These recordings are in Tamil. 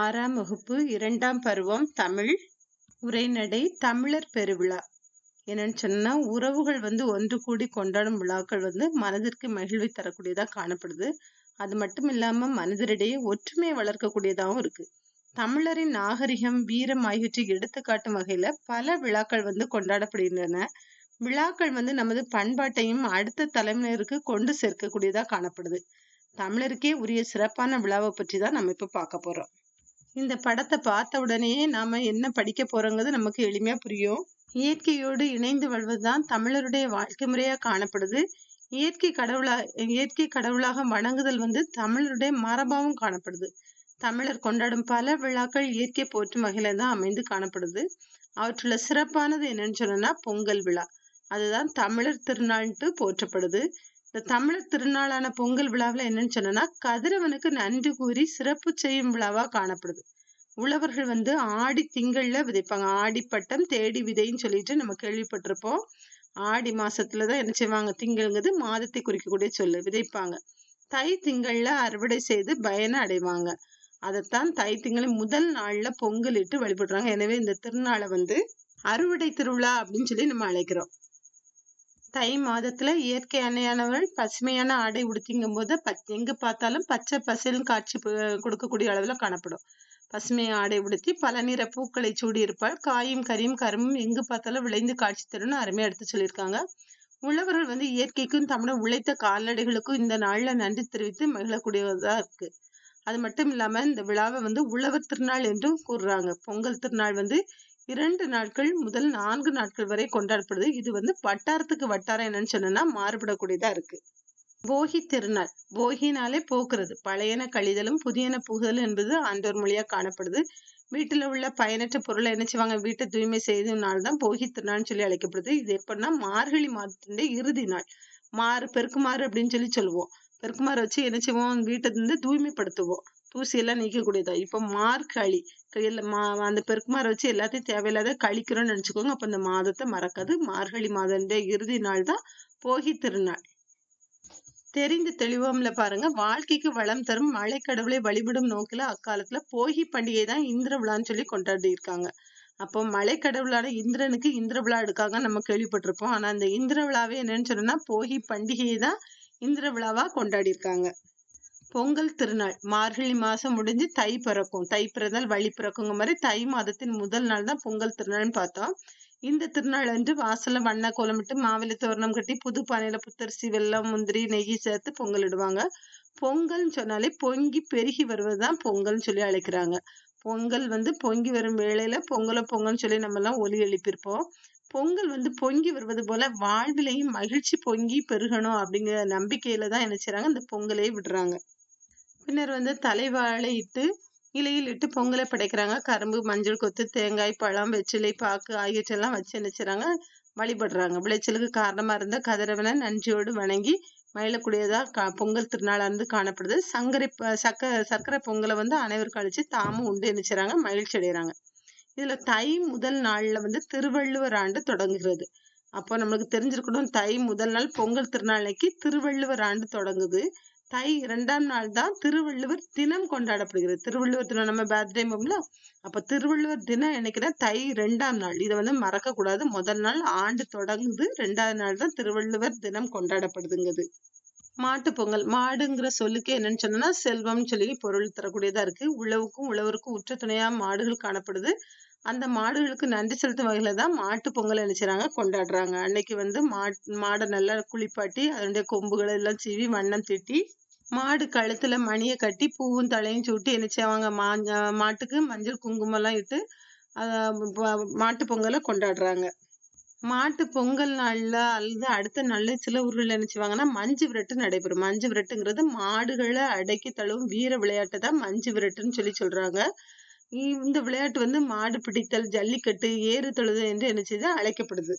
ஆறாம் வகுப்பு இரண்டாம் பருவம் தமிழ் உரைநடை தமிழர் பெருவிழா. என்னன்னு சொன்னா உறவுகள் வந்து ஒன்று கூடி கொண்டாடும் விழாக்கள் வந்து மனதிற்கு மகிழ்வை தரக்கூடியதா காணப்படுது. அது மட்டும் இல்லாம மனிதரிடையே ஒற்றுமையை வளர்க்கக்கூடியதாகவும் இருக்கு. தமிழரின் நாகரிகம் வீரம் ஆகியவற்றை எடுத்துக்காட்டும் வகையில பல விழாக்கள் வந்து கொண்டாடப்படுகின்றன. விழாக்கள் வந்து நமது பண்பாட்டையும் அடுத்த தலைமுறையினருக்கு கொண்டு சேர்க்கக்கூடியதா காணப்படுது. தமிழருக்கே உரிய சிறப்பான விழாவை பற்றி தான் நம்ம இப்ப பார்க்க போறோம். இந்த படத்தை பார்த்த உடனேயே நாம என்ன படிக்க போறோங்கிறது நமக்கு எளிமையா புரியும். இயற்கையோடு இணைந்து வாழ்வதுதான் தமிழருடைய வாழ்க்கை முறையா காணப்படுது. இயற்கை கடவுளா இயற்கை கடவுளாக வணங்குதல் வந்து தமிழருடைய மரபாவும் காணப்படுது. தமிழர் கொண்டாடும் பல விழாக்கள் இயற்கை போற்றும் வகையில தான் அமைந்து காணப்படுது. அவற்றுள்ள சிறப்பானது என்னன்னு சொன்னா பொங்கல் விழா. அதுதான் தமிழர் திருநாள்ட்டு போற்றப்படுது. இந்த தமிழர் திருநாளான பொங்கல் விழாவில் என்னன்னு சொன்னோம்னா கதிரவனுக்கு நன்றி கூறி சிறப்பு செய்யும் விழாவா காணப்படுது. உழவர்கள் வந்து ஆடி திங்கள்ல விதைப்பாங்க. ஆடிப்பட்டம் தேடி விதைன்னு சொல்லிட்டு நம்ம கேள்விப்பட்டிருப்போம். ஆடி மாசத்துலதான் என்ன செய்வாங்க? திங்கள்ங்கிறது மாதத்தை குறிக்கக்கூடிய சொல்லு விதைப்பாங்க. தை திங்கள்ல அறுவடை செய்து பயனை அடைவாங்க. அதைத்தான் தை திங்களின் முதல் நாள்ல பொங்கல் இட்டு வழிபடுறாங்க. எனவே இந்த திருநாளை வந்து அறுவடை திருவிழா அப்படின்னு சொல்லி நம்ம அழைக்கிறோம். தை மாதத்துல இயற்கை அன்னையானவர்கள் பசுமையான ஆடை உடுத்திங்கும் போது எங்க பார்த்தாலும் பச்சை பசேலும் காட்சி கொடுக்கக்கூடிய அளவுல காணப்படும். பசுமை ஆடை உடுத்தி பல நிற பூக்களை சூடியிருப்பாள். காயும் கரியும் கரும்பும் எங்கு பார்த்தாலும் விளைந்து காட்சி தரும்னு அருமையா எடுத்து சொல்லியிருக்காங்க. உழவர்கள் வந்து இயற்கைக்கும் தமிழை உழைத்த கால்நடைகளுக்கும் இந்த நாள்ல நன்றி தெரிவித்து மகிழக்கூடியதா இருக்கு. அது மட்டும் இல்லாம இந்த விழாவை வந்து உழவர் திருநாள் என்றும் கூறுறாங்க. பொங்கல் திருநாள் வந்து இரண்டு நாட்கள் முதல் நான்கு நாட்கள் வரை கொண்டாடப்படுது. இது வந்து வட்டாரத்துக்கு வட்டாரம் என்னன்னு சொன்னா மாறுபடக்கூடியதா இருக்கு. போகி திருநாள். போகினாலே போக்குறது. பழையன கழிதலும் புதியன புகுதல் என்பது ஆண்டோர் மொழியா காணப்படுது. வீட்டில் உள்ள பயனற்ற பொருளை என்ன செய்வாங்க? வீட்டை தூய்மை செய்யும் நாள் தான் போகி திருநாள்னு சொல்லி அழைக்கப்படுது. இது எப்படின்னா மார்கழி மாதத்தினுடைய இறுதி நாள். மாறு பெருக்குமாறு அப்படின்னு சொல்லி சொல்லுவோம். பெருக்குமாறு வச்சு என்ன செய்வோம்? வீட்டை வந்து தூய்மைப்படுத்துவோம். தூசியெல்லாம் நீக்கக்கூடியதா? இப்போ மார்கழி மா அந்த பெருக்குமாரை வச்சு எல்லாத்தையும் தேவையில்லாத கழிக்கிறோம்னு நினச்சிக்கோங்க. அப்போ அந்த மாதத்தை மறக்காது. மார்கழி மாதனுடைய இறுதி நாள் தான் போகி திருநாள். தெரிந்து தெளிவோம்ல பாருங்க. வாழ்க்கைக்கு வளம் தரும் மழை கடவுளை வழிபடும் நோக்கில அக்காலத்துல போகி பண்டிகை தான் இந்திர விழான்னு சொல்லி கொண்டாடி இருக்காங்க அப்போ மலை கடவுளான இந்திரனுக்கு இந்திர விழா எடுக்காங்க நம்ம கேள்விப்பட்டிருப்போம். ஆனா அந்த இந்திர விழாவே என்னன்னு சொன்னோம்னா போகி பண்டிகையை தான் இந்திர விழாவா கொண்டாடி இருக்காங்க பொங்கல் திருநாள். மார்கழி மாசம் முடிஞ்சு தை பிறக்கும். தை பிறந்தால் வழி பிறக்குங்க மாதிரி தை மாதத்தின் முதல் நாள் தான் பொங்கல் திருநாள்னு பார்த்தோம். இந்த திருநாள் அன்று வாசல்ல வண்ண கோலமிட்டு மாவிலை தோரணம் கட்டி புது பானையில புத்தரிசி வெள்ளம் முந்திரி நெய் சேர்த்து பொங்கல் இடுவாங்க. பொங்கல்னு சொன்னாலே பொங்கி பெருகி வருவதுதான் பொங்கல்னு சொல்லி அழைக்கிறாங்க. பொங்கல் வந்து பொங்கி வரும் வேளையில பொங்கல பொங்கல்னு சொல்லி நம்ம எல்லாம் ஒலி எழுப்பியிருப்போம். பொங்கல் வந்து பொங்கி வருவது போல வாழ்விலையும் மகிழ்ச்சி பொங்கி பெருகணும் அப்படிங்கிற நம்பிக்கையில தான் என்ன செய்றாங்க? இந்த பொங்கலே விடுறாங்க. பின்னர் வந்து தலைவாழை இட்டு இலையில் இட்டு பொங்கலை படைக்கிறாங்க. கரும்பு மஞ்சள் கொத்து தேங்காய் பழம் வெற்றிலை பாக்கு ஆகியவற்றெல்லாம் வச்சு என்ன வழிபடுறாங்க. விளைச்சலுக்கு காரணமா இருந்த கதிரவனை நன்றியோடு வணங்கி மயிலக்கூடியதா கா பொங்கல் திருநாளா காணப்படுது. சங்கரை சக்க சர்க்கரை பொங்கலை வந்து அனைவரும் கழிச்சு தாமும் உண்டு என்ன செய்றாங்க? மகிழ்ச்சி அடைகிறாங்க இதுல தை முதல் நாள்ல வந்து திருவள்ளுவர் ஆண்டு தொடங்குகிறது. அப்போ நம்மளுக்கு தெரிஞ்சிருக்கணும் தை முதல் நாள் பொங்கல் திருநாளைக்கு திருவள்ளுவர் ஆண்டு தொடங்குது. தை இரண்டாம் நாள் தான் திருவள்ளுவர் தினம் கொண்டாடப்படுகிறது. திருவள்ளுவர் தினம் நம்ம பர்த்டே போகும்ல அப்ப திருவள்ளுவர் தினம் நினைக்கிறேன் தை ரெண்டாம் நாள். இதை வந்து மறக்க கூடாது முதல் நாள் ஆண்டு தொடங்குது ரெண்டாவது நாள் தான் திருவள்ளுவர் தினம் கொண்டாடப்படுதுங்கிறது மாட்டு பொங்கல் மாடுங்கிற சொல்லுக்கு என்னன்னு சொன்னா செல்வம்னு சொல்லி பொருள் தரக்கூடியதா இருக்கு. உழவுக்கும் உழவருக்கும் உற்ற துணையா மாடுகள் காணப்படுது. அந்த மாடுகளுக்கு நன்றி செலுத்தும் வகையில தான் மாட்டு பொங்கல் நினைச்சாங்க கொண்டாடுறாங்க. அன்னைக்கு வந்து மா மாடை நல்லா குளிப்பாட்டி அதனுடைய கொம்புகளை எல்லாம் சீவி வண்ணம் தீட்டி மாடு கழுத்துல மணியை கட்டி பூவும் தலையும் சுட்டு என்ன செய்வாங்க மா மாட்டுக்கு மஞ்சள் குங்குமம் எல்லாம் இட்டு மாட்டு பொங்கலை கொண்டாடுறாங்க. மாட்டு பொங்கல் நாள்ல அல்லது அடுத்த நாளில் சில ஊர்களில் என்ன செய்வாங்கன்னா மஞ்சு விரட்டு நடைபெறும். மஞ்சு விரட்டுங்கிறது மாடுகளை அடக்கி தழுவும் வீர விளையாட்டு தான் மஞ்சு விரட்டுன்னு சொல்லி சொல்கிறாங்க இந்த விளையாட்டு வந்து மாடு பிடித்தல் ஜல்லிக்கட்டு ஏறு தொழுது என்று என்ன செய்து அழைக்கப்படுது.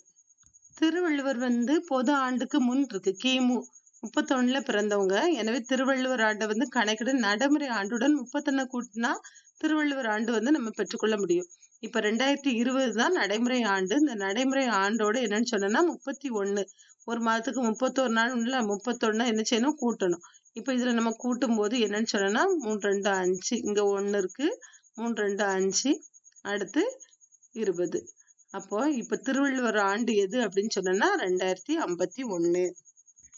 திருவள்ளுவர் வந்து பொது ஆண்டுக்கு முன் இருக்கு. கிமு. முப்பத்தொன்னுல பிறந்தவங்க. எனவே திருவள்ளுவர் ஆண்டை வந்து கணக்கிட நடைமுறை ஆண்டுடன் முப்பத்தொன்னு கூட்டினா திருவள்ளுவர் ஆண்டு வந்து நம்ம பெற்றுக்கொள்ள முடியும். இப்ப ரெண்டாயிரத்தி இருபது தான் நடைமுறை ஆண்டு. இந்த நடைமுறை ஆண்டோட என்னன்னு சொன்னோம்னா முப்பத்தி ஒண்ணு ஒரு மாதத்துக்கு முப்பத்தோரு நாள் இல்லை முப்பத்தொன்னு என்ன செய்யணும்? கூட்டணும். இப்ப இதுல நம்ம கூட்டும் போது என்னன்னு சொன்னோம்னா மூணு ரெண்டு அஞ்சு. இங்க ஒன்று இருக்கு. மூணு ரெண்டு அஞ்சு. அடுத்து இருபது. அப்போ இப்போ திருவள்ளுவர் ஆண்டு எது அப்படின்னு சொன்னோம்னா ரெண்டாயிரத்தி ஐம்பத்தி ஒன்று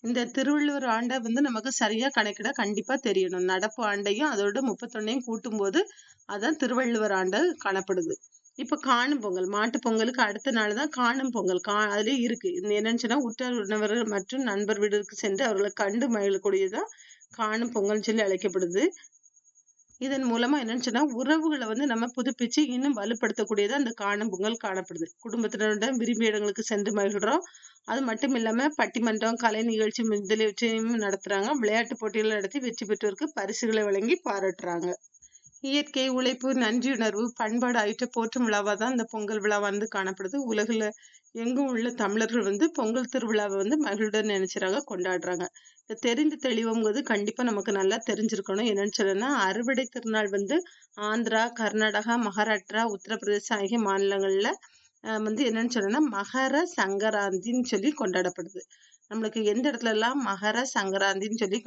இந்த திருவள்ளுவர் ஆண்டை வந்து நமக்கு சரியா கணக்கிட கண்டிப்பா தெரியணும். நடப்பு ஆண்டையும் அதோட முப்பத்தொன்னையும் கூட்டும் போது அதான் திருவள்ளுவர் ஆண்டு காணப்படுது. இப்ப காணும் பொங்கல் மாட்டு பொங்கலுக்கு அடுத்த நாள் தான் காணும் பொங்கல். கா அதுலயே இருக்கு. என்னன்னு சொன்னா உற்றார் உணவர்கள் மற்றும் நண்பர் வீடுக்கு சென்று அவர்களை கண்டு மகிழக்கூடியதான் காணும் பொங்கல்னு சொல்லி அழைக்கப்படுது. இதன் மூலமா என்னன்னு உறவுகளை வந்து நம்ம புதுப்பிச்சு இன்னும் வலுப்படுத்தக்கூடியது அந்த காணும் பொங்கல் காணப்படுது. குடும்பத்தினருடன் விரும்பிய இடங்களுக்கு சென்று மகிழ்கிறோம். அது மட்டும் இல்லாம பட்டிமன்றம் கலை நிகழ்ச்சி முதலியவற்றையும் நடத்துறாங்க. விளையாட்டு போட்டிகள் நடத்தி வெற்றி பெற்றோருக்கு பரிசுகளை வழங்கி பாராட்டுறாங்க. இயற்கை உழைப்பு நன்றியுணர்வு பண்பாடு ஆகிட்ட போற்றும் விழாவா தான் இந்த பொங்கல் விழா வந்து காணப்படுது. உலகில் எங்கும் உள்ள தமிழர்கள் வந்து பொங்கல் திருவிழாவை வந்து மகிழுடன் நினைச்சிறாங்க கொண்டாடுறாங்க. இந்த தெரிந்து தெளிவுங்கிறது கண்டிப்பாக நமக்கு நல்லா தெரிஞ்சிருக்கணும். என்னன்னு சொல்லணும்னா அறுவடை திருநாள் வந்து ஆந்திரா கர்நாடகா மகாராஷ்டிரா உத்தரப்பிரதேசம் ஆகிய மாநிலங்களில் வந்து என்னன்னு சொல்லணும்னா மகர சங்கராந்தின்னு சொல்லி கொண்டாடப்படுது. நம்மளுக்கு எந்த இடத்துல எல்லாம் மகர சங்கராந்தின்னு சொல்லி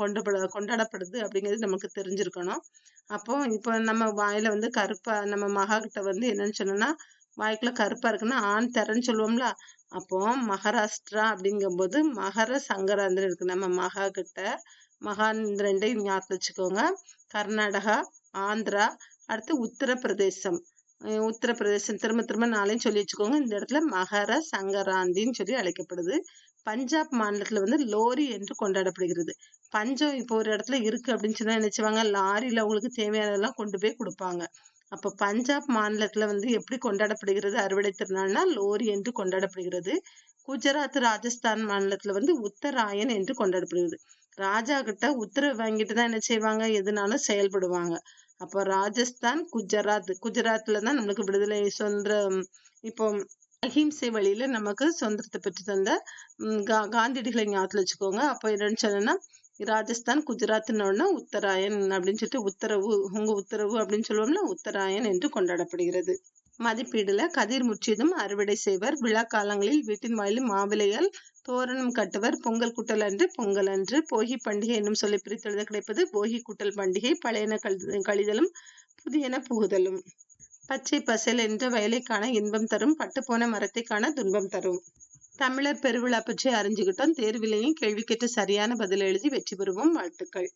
கொண்டப்பட கொண்டாடப்படுது அப்படிங்கிறது நமக்கு தெரிஞ்சிருக்கணும். அப்போ இப்போ நம்ம வாயில வந்து கருப்பா நம்ம மகா கிட்ட வந்து என்னன்னு சொன்னோம்னா வாய்க்குள்ள கருப்பா இருக்குன்னா ஆண் தரன்னு சொல்லுவோம்ல அப்போ மகாராஷ்டிரா அப்படிங்கும்போது மகர சங்கராந்திரன் இருக்கு. நம்ம மகா கிட்ட மகா ரெண்டையும் ஞாபகம் வச்சுக்கோங்க. கர்நாடகா ஆந்திரா அடுத்து உத்தரப்பிரதேசம். உத்தரப்பிரதேசம். திரும்ப திரும்ப நாளையும் சொல்லி வச்சுக்கோங்க. இந்த இடத்துல மகர சங்கராந்தின்னு சொல்லி அழைக்கப்படுது. பஞ்சாப் மாநிலத்துல வந்து லோரி என்று கொண்டாடப்படுகிறது. பஞ்சம் இப்போ ஒரு இடத்துல இருக்கு அப்படின்னு சொன்னா நினைச்சுவாங்க லாரியில அவங்களுக்கு தேவையானதெல்லாம் கொண்டு போய் கொடுப்பாங்க. அப்ப பஞ்சாப் மாநிலத்துல வந்து எப்படி கொண்டாடப்படுகிறது? அறுவடை திருநாள்னா லோரி என்று கொண்டாடப்படுகிறது. குஜராத் ராஜஸ்தான் மாநிலத்துல வந்து உத்தராயன் என்று கொண்டாடப்படுகிறது. ராஜா கிட்ட உத்தரவு வாங்கிட்டு தான் என்ன செய்வாங்க? எதுனாலும் செயல்படுவாங்க. அப்போ ராஜஸ்தான் குஜராத் குஜராத்ல தான் நம்மளுக்கு விடுதலை சுதந்திரம். இப்போ அஹிம்சை வழியில நமக்கு சுதந்திரத்தை பெற்று தந்த கா காந்தியடிகளை ஞாபகத்தில் வச்சுக்கோங்க. அப்போ என்னன்னு சொன்னா ராஜஸ்தான் குஜராத்னு உத்தராயன் அப்படின்னு சொல்லிட்டு உத்தரவு உங்க உத்தரவு அப்படின்னு சொல்லுவோம்ல உத்தராயன் என்று கொண்டாடப்படுகிறது. மதிப்பீடுல கதிர் முற்றியதும் அறுவடை செய்வர். விழா காலங்களில் வீட்டின் வாயிலும் மாவிலையால் தோரணம் கட்டுவர். பொங்கல் குட்டல் அன்று பொங்கல் அன்று. போகி பண்டிகை என்னும் சொல்லி பிரித்தெழுத கிடைப்பது போகி குட்டல் பண்டிகை. பழையன கழிதலும் புதியன புகுதலும். பச்சை பசல் என்ற வயலைக்கான இன்பம் தரும் பட்டுப்போன மரத்தைக்கான துன்பம் தரும். தமிழர் பெருவிழா பற்றி அறிஞ்சுக்கிட்டோம் தேர்விலையும் கேள்வி கேட்டு சரியான பதில் எழுதி வெற்றி பெறுவோம். வாழ்த்துக்கள்.